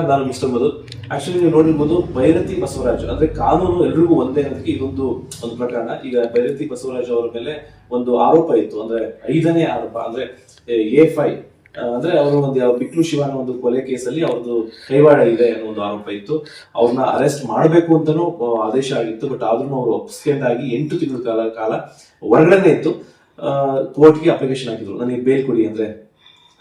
ನಾನು ಮಿಸ್ಟರ್ ಮಧು ಆಕ್ಚುಲಿ ನೀವು ನೋಡಿರ್ಬೋದು ಭೈರತಿ ಬಸವರಾಜ್, ಅಂದ್ರೆ ಕಾನೂನು ಎಲ್ರಿಗೂ ಒಂದೇ ಅನ್ನೋದಕ್ಕೆ ಇದೊಂದು ಒಂದು ಪ್ರಕರಣ. ಈಗ ಭೈರತಿ ಬಸವರಾಜ್ ಅವರ ಮೇಲೆ ಒಂದು ಆರೋಪ ಇತ್ತು, ಅಂದ್ರೆ ಐದನೇ ಆರೋಪ, ಅಂದ್ರೆ ಎ ಫೈ ಅಂದ್ರೆ ಅವರು ಒಂದು ಯಾವ ಬಿಕ್ಲು ಶಿವನ ಒಂದು ಕೊಲೆ ಕೇಸಲ್ಲಿ ಅವ್ರದ್ದು ಕೈವಾಡ ಇದೆ ಅನ್ನೋ ಒಂದು ಆರೋಪ ಇತ್ತು. ಅವ್ರನ್ನ ಅರೆಸ್ಟ್ ಮಾಡಬೇಕು ಅಂತಾನೂ ಆದೇಶ ಆಗಿತ್ತು ಬಟ್ ಆದ್ರೂ ಅವರು ಆಗಿ ಎಂಟು ತಿಂಗಳ ಕಾಲ ಕಾಲ ಹೊರಗಡೆನೆ ಇತ್ತು. ಕೋರ್ಟ್ಗೆ ಅಪ್ಲಿಕೇಶನ್ ಹಾಕಿದ್ರು. ನನಗೆ ಬೇಲ್ ಕೊಡಿ ಅಂದ್ರೆ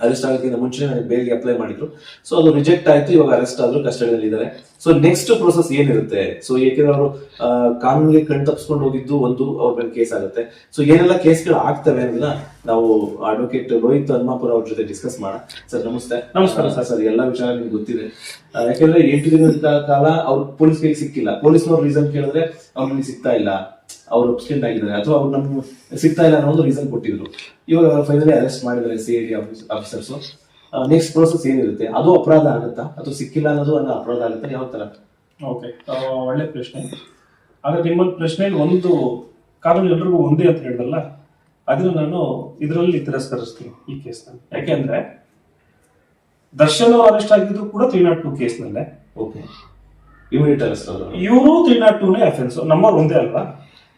ಅರೆಸ್ಟ್ ಆಗೋದಕ್ಕಿಂತ ಮುಂಚೆ ನನಗೆ ಬೇಲ್ಗೆ ಅಪ್ಲೈ ಮಾಡಿದ್ರು. ಸೊ ಅದು ರಿಜೆಕ್ಟ್ ಆಯ್ತು ಇವಾಗ ಅರೆಸ್ಟ್ ಆದ್ರು ಕಸ್ಟಡಿಯಲ್ಲಿ ಇದ್ದಾರೆ. ಸೊ ನೆಕ್ಸ್ಟ್ ಪ್ರೊಸೆಸ್ ಏನಿರುತ್ತೆ? ಸೊ ಏಕೆಂದ್ರೆ ಅವರು ಕಾನೂನಿಗೆ ಕಣ್ ತಪ್ಪಿಸ್ಕೊಂಡು ಹೋಗಿದ್ದು ಒಂದು ಅವ್ರ ಮೇಲೆ ಕೇಸ್ ಆಗುತ್ತೆ. ಸೊ ಏನೆಲ್ಲ ಕೇಸ್ಗಳು ಆಗ್ತವೆ ಅನ್ನೋದನ್ನ ನಾವು ಅಡ್ವೊಕೇಟ್ ರೋಹಿತ್ ಹನುಮಾಪುರ ಅವ್ರ ಜೊತೆ ಡಿಸ್ಕಸ್ ಮಾಡೋಣ. ಸರ್ ನಮಸ್ತೆ. ನಮಸ್ಕಾರ. ಸರ್ ಸರ್ ಎಲ್ಲ ವಿಚಾರ ನಿಮ್ಗೆ ಗೊತ್ತಿದೆ. ಯಾಕೆಂದ್ರೆ ಎಂಟು ದಿನದ ಕಾಲ ಅವ್ರು ಪೊಲೀಸ್ ಕೈಗೆ ಸಿಕ್ಕಿಲ್ಲ. ಪೊಲೀಸ್ನವ್ರ ರೀಸನ್ ಕೇಳಿದ್ರೆ ಅವ್ರಿಗೆ ಸಿಗ್ತಾ ಇಲ್ಲ. ಅವ್ರು ಅಬ್ಸ್ಟೆಂಟ್ ಆಗಿದ್ದಾರೆ. ಅಥವಾ ಅವ್ರು ನಮ್ಗೆ ಸಿಗ್ತಾ ಇಲ್ಲ ಅನ್ನೋ ಒಂದು ರೀಸನ್ ಕೊಟ್ಟಿದ್ರು. ಇವಾಗ ಫೈನಲಿ ಅರೆಸ್ಟ್ ಮಾಡಿದ್ದಾರೆ C I D officers next process ಏನಿರುತ್ತೆ? ಅದು ಅಪರಾಧ ಆಗುತ್ತಾ? ಅಥವಾ ಸಿಕ್ಕಿಲ್ಲ ಅನ್ನೋದು ಅನ್ನ ಅಪರಾಧ ಆಗುತ್ತಾ? ಯಾವ ತರ? ಓಕೆ ಒಳ್ಳೆ ಪ್ರಶ್ನೆ. ಆದರೆ ನಿಮ್ಮ ಪ್ರಶ್ನೆ ಒಂದು ಕಾನೂನು ಎಲ್ರಿಗೂ ಒಂದೇ ಅಂತ ಹೇಳಿದ್ರಲ್ಲ ಅದನ್ನು ನಾನು ಇದರಲ್ಲಿ ತಿರಸ್ಕರಿಸ್ತೀನಿ ಈ ಕೇಸ್ನಲ್ಲಿ. ಯಾಕೆಂದ್ರೆ ದರ್ಶನ್ ಅವರು ಅರೆಸ್ಟ್ ಆಗಿದ್ರು ಕೂಡ ತ್ರೀ ನಾಟ್ ಟೂ ಕೇಸ್ನಲ್ಲೇ. ಓಕೆ ಇವರು ತ್ರೀ ನಾಟ್ ಟೂನೇ ಅಫೆನ್ಸ್ ನಂಬರ್ ಒಂದೇ ಅಲ್ವಾ?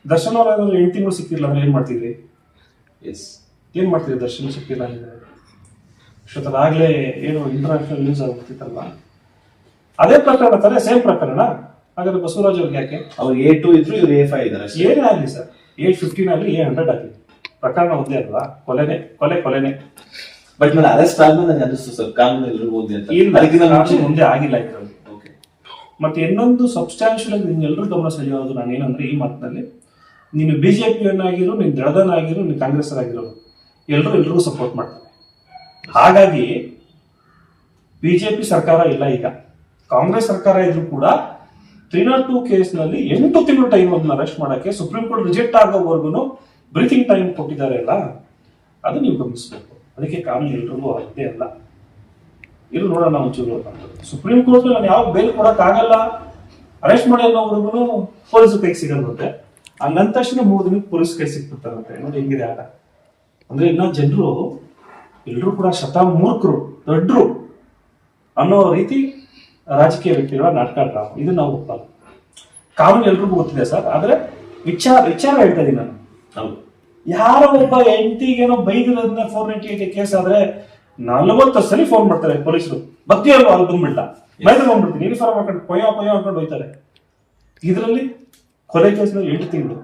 ದರ್ಶನ್ ಅವ್ರ ಎಂಟು ತಿಂಗಳು ಸಿಕ್ಕಿಲ್ಲ ಅಂದ್ರೆ ಏನ್ ಮಾಡ್ತಿದ್ರಿ? ಎಸ್ ಏನ್ ಮಾಡ್ತಿದ್ರಿ? ದರ್ಶನ ಸಿಕ್ಕಿಲ್ಲ ಅಂದ್ರೆ? ಏನು ಇಂಟರ್ನ್ಯಾಷನಲ್ ನ್ಯೂಸ್ ಆಗ್ಬಿಡ್ತಿತ್ತಲ್ಲ ಅದೇ ಪ್ರಕರಣ ತಾನೇ ಸೇಮ್ ಪ್ರಕರಣ. ಹಾಗಾದ್ರೆ ಬಸವರಾಜ್ ಅವ್ರಿಗೆ ಯಾಕೆ? ಅವ್ರು ಎ ಟು ಇದ್ರು ಇವ್ರು ಎ ಫೈವ್ ಇದ್ದಾರೆ ಅಷ್ಟೇ. ಏನೇ ಆಗಲಿ ಸರ್? ಏಟ್ ಫಿಫ್ಟೀನ್ ಆಗಲಿ ಏ ಹಂಡ್ರೆಡ್ ಆಗಲಿ. ಪ್ರಕರಣ ಒಂದೇ ಅಲ್ವಾ? ಕೊಲೆನೆ ಕೊಲೆ ಕೊಲೆನೆ. ಬಟ್ ನಾನು ಅರೆಸ್ಟ್ ಆದ್ಮೇಲೆ ನನಗೆ ಅನಿಸ್ತು ಸರ್ ಕಾನೂನು ಎಲ್ರಿಗೂ ಒಂದೇ ಅಂತ. ಇಲ್ಲ ಅದಕ್ಕಿಂತ ಮುಂಚೆ ಮುಂದೆ ಆಗಿಲ್ಲ ಇದರಲ್ಲಿ. ಓಕೆ ಮತ್ತೆ ಇನ್ನೊಂದು ಸಬ್ಸ್ಟ್ಯಾನ್ಷಿಯಲ್ ಆಗಿ ನಿಮ್ಗೆಲ್ಲರೂ ಗಮನ ಸೆಳೆಯೋದು ನಾನು ಏನಂದ್ರೆ ಈ ಮಾತಿನಲ್ಲಿ ನೀನು ಬಿಜೆಪಿಯನ್ನಾಗಿರು, ನೀನು ದಳದನಾಗಿರು ನೀನು ಕಾಂಗ್ರೆಸ್ ಆಗಿರೋ ಎಲ್ಲರೂ ಎಲ್ರಿಗೂ ಸಪೋರ್ಟ್ ಮಾಡ್ತಾರೆ. ಹಾಗಾಗಿ ಬಿಜೆಪಿ ಸರ್ಕಾರ ಇಲ್ಲ ಈಗ. ಕಾಂಗ್ರೆಸ್ ಸರ್ಕಾರ ಇದ್ರು ಕೂಡ ತ್ರೀ ನಾಟ್ ಟೂ ಕೇಸ್ನಲ್ಲಿ ಎಂಟು ತಿಂಗಳು ಟೈಮ್ ಅದನ್ನ ಅರೆಸ್ಟ್ ಮಾಡಕ್ಕೆ ಸುಪ್ರೀಂ ಕೋರ್ಟ್ ರಿಜೆಕ್ಟ್ ಆಗೋವರೆಗೂ ಬ್ರೀತಿಂಗ್ ಟೈಮ್ ಕೊಟ್ಟಿದ್ದಾರೆ ಅಲ್ಲ ಅದು ನೀವು ಗಮನಿಸಬೇಕು. ಅದಕ್ಕೆ ಕಾನೂನು ಎಲ್ರಿಗೂ ಅದೇ ಅಲ್ಲ. ಇಲ್ಲಿ ನೋಡೋಣ ಒಂಚೂರು ಸುಪ್ರೀಂ ಕೋರ್ಟ್ ನಾನು ಯಾವ ಬೇಲ್ ಕೊಡೋಕ್ಕಾಗಲ್ಲ. ಅರೆಸ್ಟ್ ಮಾಡಿ ಅನ್ನೋವರೆಗೂ ಪೊಲೀಸ್ ಕೈಗೆ ಸಿಗಲ್ವಂತೆ. ತಕ್ಷಣ ಮೂರು ದಿನಕ್ಕೆ ಪೊಲೀಸ್ ಕೈ ಸಿಕ್ಬಿಡ್ತಾರಂತೆ ನೋಡಿ ಹೆಂಗಿದೆ ಆಟ. ಅಂದ್ರೆ ಇನ್ನೊಂದು ಜನರು ಎಲ್ಲರೂ ಕೂಡ ಶತ ಮೂರ್ಖರು ದೊಡ್ಡರು ಅನ್ನೋ ರೀತಿ ರಾಜಕೀಯ ವ್ಯಕ್ತಿಗಳ ನಾಟಕ ಡ್ರಾಮ ಇದು ನಾವು ಒಪ್ಪಲ್ಲ. ಕಾನೂನು ಎಲ್ರಿಗೂ ಗೊತ್ತಿದೆ ಸರ್, ಆದ್ರೆ ವಿಚಾರ ವಿಚಾರ ಹೇಳ್ತಾ ಇದೀನಿ ನಾನು. ಹೌದು. ಯಾರೋ ಒಬ್ಬ ಹೆಂಡತಿಗೇನೋ ಬೈದಿರೋದನ್ನ ಫೋರ್ ನೈಂಟಿ ಏಟ್ ಕೇಸ್ ಆದ್ರೆ ನಲವತ್ತು ಸಲ ಫೋನ್ ಮಾಡ್ತಾರೆ ಪೊಲೀಸರು. ಭಕ್ತಿ ಅಲ್ವಾ ಅಲ್ಲಿ ಬಂದ್ಬಿಡ್ಲ ಬೈದ್ರೆ ಬಂದ್ಬಿಡ್ತೀನಿ. ಯೂನಿಫಾರ್ಮ್ ಹಾಕೊಂಡು ಕೊಯ್ಯೋ ಕೊಯ್ಯೋ ಹಾಕೊಂಡು ಹೋಯ್ತಾರೆ. ಇದರಲ್ಲಿ ಕೊಲೆ ಕೇಸ್ನಲ್ಲಿ ಎಂಟು ತಿಂಗಳು.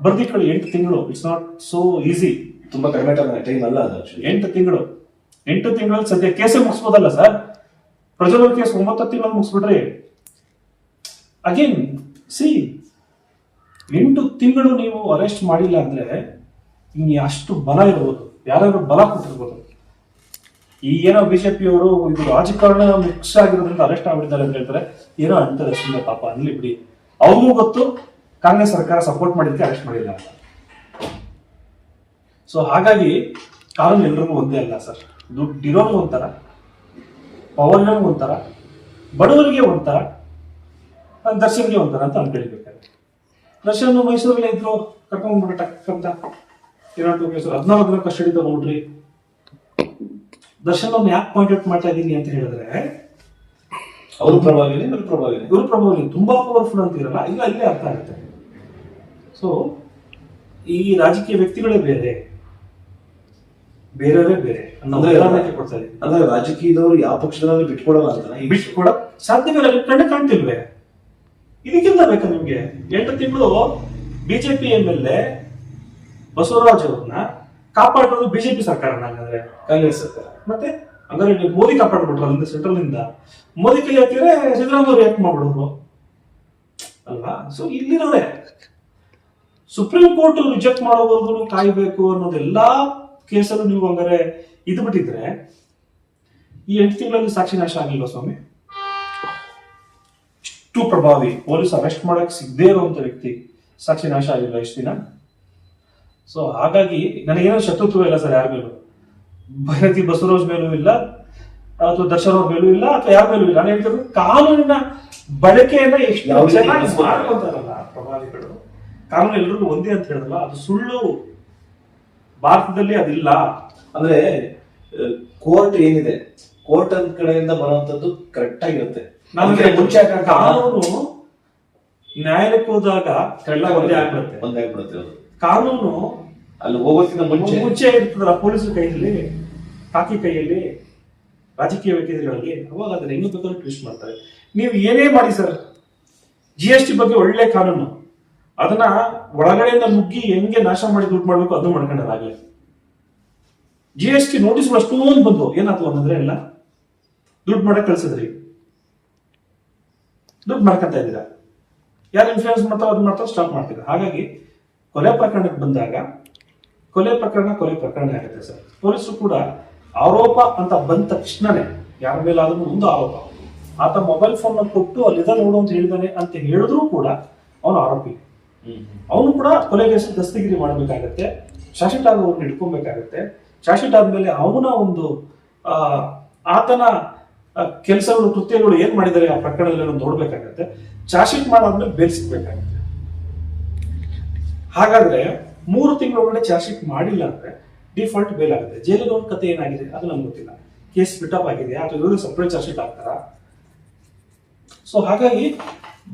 ಬರ್ದಿಟ್ಕೊಳ್ಳಿ ಎಂಟು ತಿಂಗಳು. ಇಟ್ಸ್ ನಾಟ್ ಸೋ ಈಸಿ ತುಂಬಾ ಕಡಿಮೆ ಟೈಮ್ ಅಲ್ಲ ಅದು ಎಂಟು ತಿಂಗಳು. ಎಂಟು ತಿಂಗಳಲ್ಲಿ ಸದ್ಯ ಕೇಸೇ ಮುಗಿಸ್ಬೋದಲ್ಲ ಸರ್? ಪ್ರಜ್ವಲ್ ಕೇಸ್ ಒಂಬತ್ತು ತಿಂಗಳು ಮುಗಿಸ್ಬಿಡ್ರಿ ಅಗೇನ್ ಸಿ ಎಂಟು ತಿಂಗಳು ನೀವು ಅರೆಸ್ಟ್ ಮಾಡಿಲ್ಲ ಅಂದ್ರೆ ಇನ್ನು ಅಷ್ಟು ಬಲ ಇರ್ಬೋದು. ಯಾರಾದ್ರೂ ಬಲ ಕೊಟ್ಟಿರ್ಬೋದು. ಈ ಏನೋ ಬಿಜೆಪಿ ಅವರು ಇದು ರಾಜಕಾರಣ ಮಿಕ್ಸ್ ಆಗಿರೋದ್ರಿಂದ ಅರೆಸ್ಟ್ ಆಗ್ಬಿಟ್ಟಿದ್ದಾರೆ ಅಂತ ಹೇಳ್ತಾರೆ. ಏನೋ ಅಂತಾರೆ ಸುಮ್ಮನೆ ಪಾಪ ಅನ್ಲಿ ಬಿಡಿ. ಅವ್ರಿಗೂ ಗೊತ್ತು, ಕಾಂಗ್ರೆಸ್ ಸರ್ಕಾರ ಸಪೋರ್ಟ್ ಮಾಡಿದ್ದಕ್ಕೆ ಅರೆಸ್ಟ್ ಮಾಡಿಲ್ಲ ಸೊ ಹಾಗಾಗಿ ಕಾನೂನು ಎಲ್ರಿಗೂ ಒಂದೇ ಅಲ್ಲ ಸರ್ ದುಡ್ಡಿರೋನು ಒಂಥರ ಪವರ್ನೂ ಒಂಥರ, ಬಡವರಿಗೆ ಒಂಥರ ದರ್ಶನ್ಗೆ ಒಂಥರ ಅಂತ ಅನ್ಕೊಳ್ಬೇಕಾದ್ರೆ ದರ್ಶನ್ ಮೈಸೂರಲ್ಲೇ ಇದ್ರು ಕರ್ಕೊಂಡ್ಬಿಟ್ಟ ಅಂತ ಟೂ ಕೇಸ್ ಹದಿನಾಲ್ಕು ದಿನ ಕಸ್ಟಡಿ ತಗೊಂಡ್ರಿ. ದರ್ಶನ್ ಯಾಕೆ ಪಾಯಿಂಟ್ ಔಟ್ ಮಾಡ್ತಾ ಇದ್ದೀನಿ ಅಂತ ಹೇಳಿದ್ರೆ ಅವ್ರ ಪ್ರಭಾವಿನಿ ಇವ್ರ ಪ್ರಭಾವಿನಿ ಇವ್ರ ಪ್ರಭಾವ ತುಂಬಾ ಪವರ್ಫುಲ್ ಅಂತಿರಲ್ಲ ಇಲ್ಲ ಇಲ್ಲೇ ಅರ್ಥ ಆಗುತ್ತೆ. ಸೊ ಈ ರಾಜಕೀಯ ವ್ಯಕ್ತಿಗಳೇ ಬೇರೆ ಬೇರೆಯವರೇ ಬೇರೆ ಅಂದ್ರೆ ಕೊಡ್ತಾರೆ ಕೊಡ್ತಾ ಅಂದ್ರೆ ರಾಜಕೀಯದವರು ಯಾವ ಪಕ್ಷದಲ್ಲಿ ಬಿಟ್ಕೊಡಲ್ಲ ಅಂತ ಈ ಕೂಡ ಸಾಧ್ಯವಿಲ್ಲ ನಿಮ್ ಕಣ್ಣು ಕಾಣ್ತಿಲ್ವೇ? ಇದಕ್ಕಿಂತ ಬೇಕಾ ನಿಮ್ಗೆ? ಎಂಟು ತಿಂಗಳು BJP M L A Basavaraj ಅವ್ರನ್ನ ಕಾಪಾಡೋದು ಬಿಜೆಪಿ ಸರ್ಕಾರ ಹಂಗಂದ್ರೆ. ಕಾಂಗ್ರೆಸ್ ಸರ್ಕಾರ. ಮತ್ತೆ? ಹಂಗಾರೆ ನೀವು ಮೋದಿ ಅಲ್ಲಿಂದ ಸೆಂಟ್ರಲ್ನಿಂದ. ಮೋದಿ ಕೈ ಹಾಕಿದ್ರೆ ಸಿದ್ದರಾಮಯ್ಯ ರಿಯಾಕ್ಟ್ ಮಾಡ್ಬಿಡೋದು ಅಲ್ವಾ? ಸೊ ಇಲ್ಲಿರೋದೆ. ಸುಪ್ರೀಂ ಕೋರ್ಟ್ ರಿಜೆಕ್ಟ್ ಮಾಡೋವರೆಗೂ ಕಾಯ್ಬೇಕು ಅನ್ನೋದೆಲ್ಲಾ ಕೇಸಲ್ಲೂ ನೀವು ಹಂಗಾರೆ ಇದು ಬಿಟ್ಟಿದ್ರೆ ಈ ಎಂಟು ತಿಂಗಳಲ್ಲಿ ಸಾಕ್ಷಿ ನಾಶ ಆಗಿಲ್ಲ ಸ್ವಾಮಿ? ಇಷ್ಟು ಪ್ರಭಾವಿ. ಪೊಲೀಸ್ ಅರೆಸ್ಟ್ ಮಾಡಕ್ ಸಿಗದೇ ಇರುವಂತ ವ್ಯಕ್ತಿ ಸಾಕ್ಷಿ ನಾಶ ಆಗಿಲ್ಲ ಇಷ್ಟು ದಿನ. ಸೊ ಹಾಗಾಗಿ ನನಗೇನೋ ಶತ್ರುತ್ವ ಇಲ್ಲ ಸರ್, ಯಾರಿಗೂ ಭೈರತಿ ಬಸವರಾಜ್ ಮೇಲೂ ಇಲ್ಲ ಅಥವಾ ದರ್ಶನ್ ಅವ್ರ ಮೇಲೂ ಇಲ್ಲ ಅಥವಾ ಯಾರ ಮೇಲೂ ಇಲ್ಲ. ನಾನು ಹೇಳ್ತಿರೋದು ಕಾನೂನಿನ ಬಳಕೆಯನ್ನ ಎಷ್ಟು ಚೆನ್ನಾಗಿ ಮಾಡ್ಕೊಂತಾರಲ್ಲ ಪ್ರಭಾವಿಗಳು. ಕಾನೂನು ಎಲ್ಲರಿಗೂ ಒಂದೇ ಅಂತ ಹೇಳಿದ್ರಲ್ಲ ಅದು ಸುಳ್ಳು. ಭಾರತದಲ್ಲಿ ಅದಿಲ್ಲ. ಅಂದ್ರೆ ಕೋರ್ಟ್ ಏನಿದೆ? ಕೋರ್ಟ್ ಅಂದ್ ಕಡೆಯಿಂದ ಬರುವಂತದ್ದು ಕರೆಕ್ಟ್ ಆಗಿರುತ್ತೆ ನಮಗೆ ಮುಂಚೆ ಕಾನೂನು ನ್ಯಾಯಾಲಯಕ್ಕೆ ಹೋದಾಗ ಒಂದೇ ಆಗ್ಬಿಡುತ್ತೆ. ಒಂದೇ ಆಗ್ಬಿಡುತ್ತೆ ಕಾನೂನು ಅಲ್ಲಿ ಹೋಗೋದಕ್ಕಿಂತ ಮುಂಚೆ ಮುಂಚೆ ಇರ್ತದಲ್ಲ, ಪೊಲೀಸರ ಕೈಯಲ್ಲಿ, ಕಾಕಿ ಕೈಯಲ್ಲಿ ರಾಜಕೀಯ ವ್ಯಕ್ತಿಗಳಿಗೆ ಅವಾಗ ಅದನ್ನ ಇನ್ನೂ ಬೇಕಾದ್ರೂ ಟ್ವಿಸ್ಟ್ ಮಾಡ್ತಾರೆ. ನೀವು ಏನೇ ಮಾಡಿ ಸರ್ ಜಿ ಎಸ್ ಟಿ ಬಗ್ಗೆ ಒಳ್ಳೆ ಕಾನೂನು. ಅದನ್ನ ಒಳಗಡೆಯಿಂದ ನುಗ್ಗಿ ಹೆಂಗೆ ನಾಶ ಮಾಡಿ ದುಡ್ಡು ಮಾಡ್ಬೇಕು ಅದು ಮಾಡ್ಕೊಂಡಾಗಲೇ ಜಿ ಎಸ್ ಟಿ ನೋಟಿಸ್ ಅಷ್ಟೊಂದು ಬಂದು ಏನಾಯ್ತು ಅಂತಂದ್ರೆ ಎಲ್ಲ ದುಡ್ಡು ಮಾಡಕ್ ಕಳ್ಸಿದ್ರಿ. ದುಡ್ಡು ಮಾಡ್ಕೊಂತ ಇದ್ದೀರಾ. ಯಾರು ಇನ್ಫ್ಲೂಯೆನ್ಸ್ ಮಾಡ್ತಾರೋ ಅದು ಮಾಡ್ತಾರೋ ಸ್ಟಾಪ್ ಮಾಡ್ತೀರಾ. ಹಾಗಾಗಿ ಕೊಲೆ ಪ್ರಕರಣಕ್ಕೆ ಬಂದಾಗ ಕೊಲೆ ಪ್ರಕರಣ ಕೊಲೆ ಪ್ರಕರಣ ಆಗುತ್ತೆ ಸರ್. ಪೊಲೀಸರು ಕೂಡ ಆರೋಪ ಅಂತ ಬಂದ ತಕ್ಷಣನೇ ಯಾರ ಮೇಲಾದ್ರೂ ಒಂದು ಆರೋಪ. ಆತ ಮೊಬೈಲ್ ಫೋನ್ ಕೊಟ್ಟು ಅಲ್ಲಿದ ನೋಡು ಅಂತ ಹೇಳಿದಾನೆ ಅಂತ ಹೇಳಿದ್ರು ಕೂಡ ಅವನು ಆರೋಪಿ. ಅವನು ಕೂಡ ಕೊಲೆಗೆ ದಸ್ತಿಗಿರಿ ಮಾಡಬೇಕಾಗತ್ತೆ. ಶಾಶ್ವತ ಅವ್ರನ್ನ ಇಟ್ಕೊಬೇಕಾಗತ್ತೆ ಶಾಶ್ವತ ಆದ್ಮೇಲೆ ಅವನ ಒಂದು ಆತನ ಕೆಲಸಗಳು, ಕೃತ್ಯಗಳು ಏನ್ ಮಾಡಿದ್ದಾರೆ ಆ ಪ್ರಕರಣದಲ್ಲಿ ನೋಡ್ಬೇಕಾಗತ್ತೆ. ಚಾರ್ಜ್ ಶೀಟ್ ಮಾಡಾದ್ಮೇಲೆ ಬೇಲ್ ಸಿಗ್ಬೇಕಾಗತ್ತೆ. ಹಾಗಾದ್ರೆ ಮೂರು ತಿಂಗಳೊಳಗಡೆ ಚಾರ್ಜ್ಶೀಟ್ ಮಾಡಿಲ್ಲ ಅಂದ್ರೆ ಡಿಫಾಲ್ಟ್ ಬೇಲ್ ಆಗುತ್ತೆ. ಜೈಲಿಗೆ ಒಂದು ಕತೆ ಏನಾಗಿದೆ ಅದು ನಮ್ಗೆ ಗೊತ್ತಿಲ್ಲ. ಕೇಸ್ ಬಿಟಪ್ ಆಗಿದೆ ಅಥವಾ ಇವರು ಸಪ್ರೇಟ್ ಚಾರ್ಜ್ಶೀಟ್ ಆಗ್ತಾರ ಸೊ ಹಾಗಾಗಿ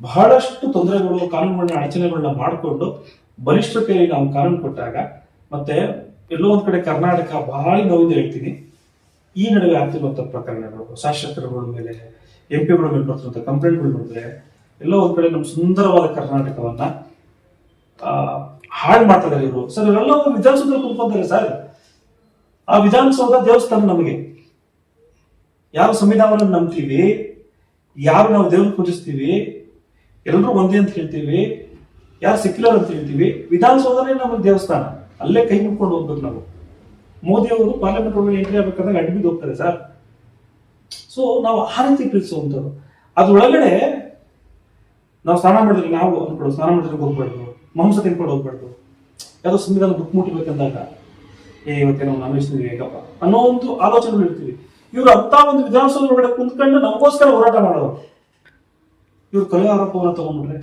ಬಹಳಷ್ಟು ತೊಂದರೆಗಳು ಕಾನೂನುಗಳನ್ನ ಅಡಚಣೆಗಳನ್ನ ಮಾಡಿಕೊಂಡು ಬಲಿಷ್ಠ ಕೈಲಿ ನಾವು ಕಾನೂನು ಕೊಟ್ಟಾಗ ಮತ್ತೆ ಎಲ್ಲೋ ಒಂದ್ ಕಡೆ ಕರ್ನಾಟಕ ಬಹಳ ನೋವಿಂದ ಹೇಳ್ತೀನಿ ಈ ನಡುವೆ ಆಗ್ತಿರುವಂತ ಪ್ರಕರಣಗಳು ಶಾಸಕರುಗಳ ಮೇಲೆ ಎಂ ಪಿಗಳ ಮೇಲೆ ಬರ್ತಿರುವಂತ ಕಂಪ್ಲೇಂಟ್ಗಳು ನೋಡಿದ್ರೆ ಎಲ್ಲೋ ಒಂದ್ ಕಡೆ ನಮ್ಮ ಸುಂದರವಾದ ಕರ್ನಾಟಕವನ್ನ ಆ, ಹಾಳು ಮಾಡ್ತಾರೆ ಇವರು ಸರ್ ಇವರೆಲ್ಲವೂ ವಿಧಾನಸೌಧ ಕುತ್ಕೊಂತಾರೆ ಸರ್, ಆ ವಿಧಾನಸೌಧ ದೇವಸ್ಥಾನ ನಮಗೆ. ಯಾರು ಸಂವಿಧಾನವನ್ನು ನಂಬ್ತೀವಿ, ಯಾರು ನಾವು ದೇವ್ರ ಪೂಜಿಸ್ತೀವಿ, ಎಲ್ಲರೂ ಒಂದೇ ಅಂತ ಹೇಳ್ತೀವಿ, ಯಾರು ಸೆಕ್ಯುಲರ್ ಅಂತ ಹೇಳ್ತೀವಿ, ವಿಧಾನಸೌಧನೇ ನಮ್ಮ ದೇವಸ್ಥಾನ. ಅಲ್ಲೇ ಕೈ ಮುಟ್ಕೊಂಡು ಹೋಗ್ಬೇಕು ನಾವು. ಮೋದಿ ಅವರು ಪಾರ್ಲಿಮೆಂಟ್ ಒಳಗೆ ಎಂಟ್ರಿ ಆಗ್ಬೇಕಂದ್ರೆ ಅಡ್ಮಿಟ್ ಹೋಗ್ತಾರೆ ಸರ್. ಸೊ ನಾವು ಆ ರೀತಿ ಪ್ರೀತಿಸುವಂಥದ್ದು. ಅದ್ರೊಳಗಡೆ ನಾವು ಸ್ನಾನ ಮಾಡಿದ್ರೆ ನಾವು ಅನ್ಕೊಳ್ಳೋದು, ಸ್ನಾನ ಮಾಡಿದ್ರೆ ಹೋಗ್ಬಾರ್ದು ಮಾಂಸ ತಿನ್ಕೊಂಡು ಹೋಗ್ಬಾರ್ದು. ಯಾವುದೋ ಸಂವಿಧಾನ ಬುಕ್ ಮುಟ್ಟಿಬೇಕಂದಾಗ ಏ, ಇವತ್ತೇನೋ ನಾನ್ ವೆಜ್ ಹೇಗಪ್ಪ? ಅನ್ನೋ ಒಂದು ಆಲೋಚನೆ ಇರ್ತೀವಿ. ಇವರು ಅಂತ ಒಂದು ವಿಧಾನಸೌಧ ಒಳಗಡೆ ಕುಂತ್ಕೊಂಡು ನಮಗೋಸ್ಕರ ಹೋರಾಟ ಮಾಡೋರು. ಇವ್ರು ಕೊಲೆ ಆರೋಪವನ್ನು ತಗೊಂಡ್ಬಿಟ್ರೆ,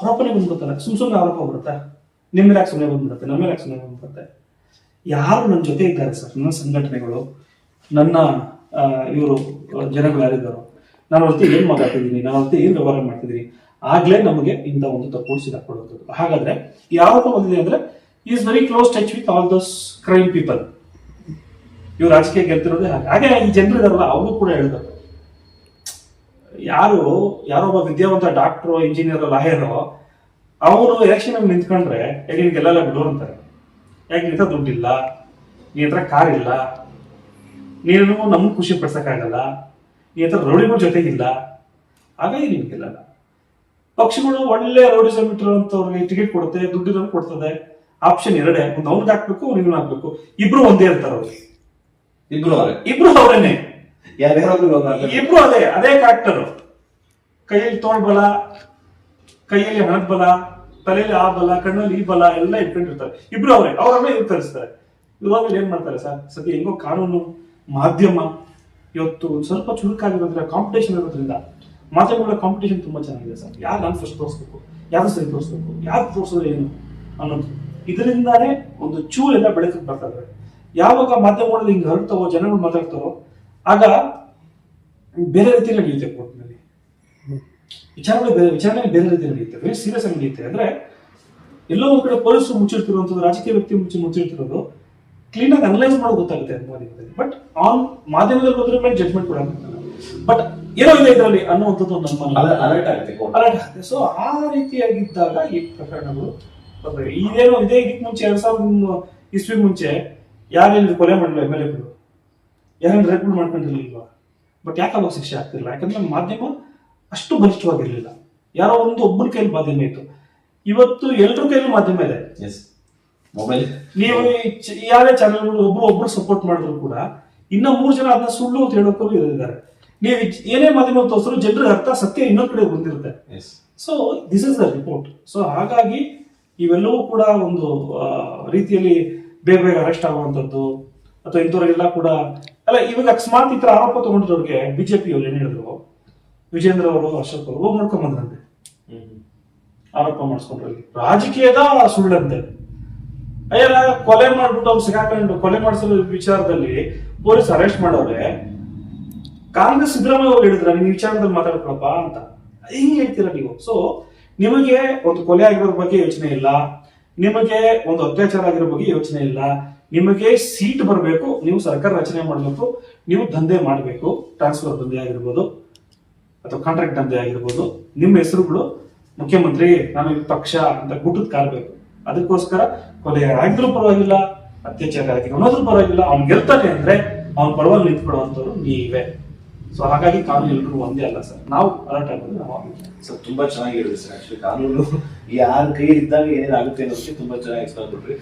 ಆರೋಪನೇ ಬಂದ್ಬಿಡ್ತಾರೆ ಸುಮ್ ಸುಮ್ಮನೆ ಆರೋಪ ಬರುತ್ತೆ. ನಿಮ್ಮ ಮೇಲೆ ಸುಮ್ಮನೆ ಬಂದ್ಬಿಡುತ್ತೆ? ನಮ್ಮ ಮೇಲೆ ಸುಮ್ಮನೆ ಬಂದ್ಬಿಡುತ್ತೆ? ಯಾರು ನನ್ನ ಜೊತೆ ಇದ್ದಾರೆ ಸರ್? ನನ್ನ ಸಂಘಟನೆಗಳು, ನನ್ನ ಇವರು, ಜನಗಳು ಯಾರಿದ್ದಾರೋ? ನಾನು ಅವ್ರ ಏನು ಮಾತಾಡ್ತಿದ್ದೀನಿ? ನಾನು ಅವ್ರ ಏನ್ ವ್ಯವಹಾರ ಮಾಡ್ತಿದ್ದೀನಿ? ಆಗ್ಲೇ ನಮಗೆ ಇಂಥ ಒಂದು ತಪ್ಪು ಸಿಗಾಕೊಳ್ಳುವಂಥದ್ದು ಹಾಗಾದ್ರೆ ಆರೋಪ ಬಂದಿದೆ ಅಂದ್ರೆ is very close touch with all those crime people ಇವ್ರು ರಾಜಕೀಯ ಗೆಲ್ತಿರೋದೇ ಹಾಗೆ. ಹಾಗೆ ಈ ಜನರು ಇದಾರಲ್ಲ ಅವರು ಕೂಡ ಹೇಳಿದ್ರು ಯಾರು, ಯಾರೋ ಒಬ್ಬ ವಿದ್ಯಾವಂತ ಡಾಕ್ಟ್ರು ಇಂಜಿನಿಯರ್ ಲಾಯರು ಅವರು ಎಲೆಕ್ಷನ್ ಅಲ್ಲಿ ನಿಂತ್ಕೊಂಡ್ರೆ ಯಾಕೆ ಗೆಲ್ಲೆಲ್ಲ ಬಿಡೋರು ಅಂತಾರೆ. ಯಾಕೆ ನಿಂತ ದುಡ್ಡಿಲ್ಲ? ನೀ ಹತ್ರ ಕಾರ್ ಇಲ್ಲ. ನೀನು ನಮ್ಗೆ ಖುಷಿ ಪಡ್ಸಕ್ಕಾಗಲ್ಲ. ನೀ ಹತ್ರ ರೌಡಿಗಳ ಜೊತೆಗಿಲ್ಲ. ಹಾಗಾಗಿ ನಿನ್ ಗೆಲ್ಲಲ್ಲ. ಪಕ್ಷಗಳು ಒಳ್ಳೆ ರೌಡಿಸಮ್ ಇಟ್ಟಿರುವಂತವ್ರಿಗೆ ಟಿಕೆಟ್ ಕೊಡುತ್ತೆ ದುಡ್ಡಿನ ಕೊಡ್ತದೆ. ಆಪ್ಷನ್ ಎರಡೇ ಒಂದು ಅವ್ನಿಗೆ ಹಾಕ್ಬೇಕು ನೀವು ಹಾಕ್ಬೇಕು. ಇಬ್ರು ಒಂದೇ ಇರ್ತಾರ ಅವ್ರು. ಇಬ್ರು ಅವರೇ? ಇಬ್ರು ಅವರೇನೆ. ಇಬ್ರು ಅದೇ ಅದೇ ಕ್ಯಾರೆಕ್ಟರ್ ಕೈಯಲ್ಲಿ ತೋಳ್ ಬಲ ಕೈಯಲ್ಲಿ ಹಣದ ಬಲ ತಲೆಯಲ್ಲಿ ಆ ಬಲ ಕಣ್ಣಲ್ಲಿ ಈ ಬಲ ಎಲ್ಲ ಇಟ್ಕೊಂಡಿರ್ತಾರೆ. ಇಬ್ರು ಅವರೇ ಅವರನ್ನ ಇವ್ರು ಕಲಿಸ್ತಾರೆ ಇವಾಗ ಏನ್ ಮಾಡ್ತಾರೆ ಸರ್? ಸದ್ಯ ಹೆಂಗೋ ಕಾನೂನು ಮಾಧ್ಯಮ ಇವತ್ತು ಸ್ವಲ್ಪ ಚುರುಕಾಗಿರೋದ್ರಿಂದ ಕಾಂಪಿಟೇಷನ್ ಇರೋದ್ರಿಂದ ಮಾಧ್ಯಮಗಳ ಕಾಂಪಿಟೇಷನ್ ತುಂಬಾ ಚೆನ್ನಾಗಿದೆ ಸರ್. ಯಾರು ನಾನು ಫಸ್ಟ್ ತೋರಿಸ್ಬೇಕು? ಯಾರು ಸರಿ ತೋರಿಸ್ಬೇಕು? ಯಾರು ತೋರಿಸಿದ್ರೆ ಏನು ಅನ್ನೋದು. ಇದರಿಂದಾನೇ ಒಂದು ಚೂರೆಲ್ಲ ಎಲ್ಲ ಬರ್ತಾ ಇದ್ದಾರೆ ಯಾವಾಗ ಮಾಧ್ಯಮಗಳಲ್ಲಿ ಹಿಂಗೆ ಹರಡ್ತಾವೋ, ಜನಗಳು ಮಾತಾಡ್ತಾರೋ ಆಗ ಬೇರೆ ರೀತಿಯಲ್ಲಿ ನಡೆಯುತ್ತೆ ಕೋರ್ಟ್ನಲ್ಲಿ. ವಿಚಾರಗಳು ಬೇರೆ ವಿಚಾರಣೆ ಬೇರೆ ರೀತಿಯಲ್ಲಿ ನಡೆಯುತ್ತೆ. ವೆರಿ ಸೀರಿಯಸ್ ಆಗಿ ನಡೆಯುತ್ತೆ. ಅಂದ್ರೆ ಎಲ್ಲೋ ಒಂದು ಕಡೆ ಪೊಲೀಸರು ಮುಚ್ಚಿರ್ತಿರುವಂಥದ್ದು ರಾಜಕೀಯ ವ್ಯಕ್ತಿ ಮುಚ್ಚಿ ಮುಚ್ಚಿರ್ತಿರೋದು ಕ್ಲೀನ್ ಆಗಿ ಅನಲೈಸ್ ಮಾಡೋದು ಗೊತ್ತಾಗುತ್ತೆ ಮಾಧ್ಯಮದಲ್ಲಿ. ಬಟ್ ಆನ್ ಮಾಧ್ಯಮದಲ್ಲಿ ಹೋದ್ರ ಮೇಲೆ ಜಡ್ಜ್ಮೆಂಟ್ ಕೂಡ ಬಟ್ ಏನೋ ಇದೆ ಇದರಲ್ಲಿ ಅನ್ನುವಂಥದ್ದು ನಮ್ಮ ಅಲರ್ಟ್ ಆಗುತ್ತೆ ಅಲರ್ಟ್ ಆಗುತ್ತೆ. ಸೊ ಆ ರೀತಿಯಾಗಿದ್ದಾಗ ಈ ಪ್ರಕರಣಗಳು ಬರ್ತವೆ ಇದೇನೋ ಇದೇ ಇದಕ್ಕೆ ಮುಂಚೆ ಎರಡ್ ಸಾವಿರದ ಇಸ್ವಿ ಮುಂಚೆ ಯಾರೇನು ಕೊಲೆ ಮಾಡಲಿಲ್ಲ ಎಂ ಎಲ್ ಎಗಳು? ಯಾರೇನು ರೇಪ್ಗಳು ಮಾಡ್ಕೊಂಡಿರ್ಲಿಲ್ವಾ? ಬಟ್ ಯಾಕೆ ಅವಾಗ ಶಿಕ್ಷೆ ಆಗ್ತಿರಲಿಲ್ಲ? ಯಾಕಂದ್ರೆ ಮಾಧ್ಯಮ ಅಷ್ಟು ಬಲಿಷ್ಠವಾಗಿರ್ಲಿಲ್ಲ. ಯಾರೋ ಒಂದು ಒಬ್ಬನ ಕೈಯಲ್ಲಿ ಮಾಧ್ಯಮ ಇತ್ತು. ಇವತ್ತು ಎಲ್ರ ಕೈಲೂ ಮಾಧ್ಯಮ ಇದೆ. ಎಸ್ ಮೊಬೈಲ್ ನೀವು ಯಾರೇ ಚಾನೆಲ್ಗಳು ಒಬ್ರು ಒಬ್ರು ಸಪೋರ್ಟ್ ಮಾಡಿದ್ರು ಕೂಡ ಇನ್ನ ಮೂರು ಜನ ಅದನ್ನ ಸುಳ್ಳು ಅಂತ ಹೇಳೋಕ್ಕೂ ಇದ್ದಾರೆ ನೀವು ಏನೇ ಮಾಧ್ಯಮ ತೋರಿಸಿದ್ರು ಜನರಿಗೆ ಅರ್ಥ ಸತ್ಯ ಇನ್ನೊಂದು ಕಡೆ ಬಂದಿರುತ್ತೆ. So this is the report so ಹಾಗಾಗಿ ಇವೆಲ್ಲವೂ ಕೂಡ ಒಂದು ರೀತಿಯಲ್ಲಿ ಬೇಗ ಬೇಗ ಅರೆಸ್ಟ್ ಆಗುವಂಥದ್ದು ಅಥವಾ ಇಂಥವರೆಲ್ಲ ಕೂಡ ಅಲ್ಲ ಇವಾಗ ಅಕಸ್ಮಾತ್ ಈ ತರ ಆರೋಪ ತಗೊಂಡಿರೋರಿಗೆ ಬಿಜೆಪಿ ಅವ್ರು ಏನ್ ಹೇಳಿದ್ರು? ವಿಜೇಂದ್ರ ಅವರು ಅಶೋಕ್ ಅವರು ಹೋಗಿ ನೋಡ್ಕೊಂಡ್ ಬಂದ್ರಂತೆ. ಆರೋಪ ಮಾಡಿಸ್ಕೊಂಡ್ರು ರಾಜಕೀಯದ ಸುಳ್ಳಂತೆ. ಅಯ್ಯಲ್ಲ ಕೊಲೆ ಮಾಡ್ಬಿಟ್ಟು ಅವ್ರು ಸಿಗಾಕೊಂಡು ಕೊಲೆ ಮಾಡಿಸೋ ವಿಚಾರದಲ್ಲಿ ಪೊಲೀಸ್ ಅರೆಸ್ಟ್ ಮಾಡೋರೆ. ಕಾಂಗ್ರೆಸ್ ಸಿದ್ದರಾಮಯ್ಯ ಅವ್ರು ಹೇಳಿದ್ರ ನೀವು ವಿಚಾರದಲ್ಲಿ ಮಾತಾಡ್ಕೊಳಪ್ಪ ಅಂತ. ಹಿಂಗ್ ಹೇಳ್ತೀರ ನೀವು. ಸೊ ನಿಮಗೆ ಒಂದು ಕೊಲೆ ಆಗಿರೋ ಬಗ್ಗೆ ಯೋಚನೆ ಇಲ್ಲ. ನಿಮಗೆ ಒಂದು ಅತ್ಯಾಚಾರ ಆಗಿರೋ ಬಗ್ಗೆ ಯೋಚನೆ ಇಲ್ಲ. ನಿಮಗೆ ಸೀಟ್ ಬರಬೇಕು. ನೀವು ಸರ್ಕಾರ ರಚನೆ ಮಾಡಬೇಕು. ನೀವು ದಂಧೆ ಮಾಡಬೇಕು. ಟ್ರಾನ್ಸ್ಫರ್ ದಂಧೆ ಆಗಿರ್ಬೋದು ಅಥವಾ ಕಾಂಟ್ರಾಕ್ಟ್ ದಂಧೆ ಆಗಿರ್ಬೋದು. ನಿಮ್ಮ ಹೆಸರುಗಳು ಮುಖ್ಯಮಂತ್ರಿ, ನಾನು ಪಕ್ಷ ಅಂತ ಗುಟ್ಟದ್ ಕಾಲಬೇಕು ಅದಕ್ಕೋಸ್ಕರ ಕೊಲೆ ಆಗಿದ್ರು ಪರವಾಗಿಲ್ಲ ಅತ್ಯಾಚಾರ ಆಗಿರೋ ಅನ್ನೋದ್ರ ಪರವಾಗಿಲ್ಲ. ಅವ್ನು ಗೆಲ್ತಾನೆ ಅಂದ್ರೆ ಅವ್ನ ಪರವಾಗಿ ನಿಂತ್ಕೊಳ್ಳುವಂಥವ್ರು ನೀವೇ. ಸೊ ಹಾಗಾಗಿ ಕಾನೂನು ಎಲ್ಲರೂ ಒಂದೇ ಅಲ್ಲ ಸರ್. ನಾವು ಅಲರ್ಟ್ ಆಗೋದು ನಾವು. ಸರ್, ತುಂಬಾ ಚೆನ್ನಾಗಿ ಹೇಳಿದ್ರಿ ಸರ್ ಆಕ್ಚುಲಿ ಕಾನೂನು. ಯಾರ ಕೈ ಇದ್ದಾಗ ಏನೇನಾಗುತ್ತೆ ಅನ್ನೋದಕ್ಕೆ ತುಂಬಾ ಚೆನ್ನಾಗಿ ಎಕ್ಸ್ಪ್ಲೈನ್ ಕೊಟ್ರಿ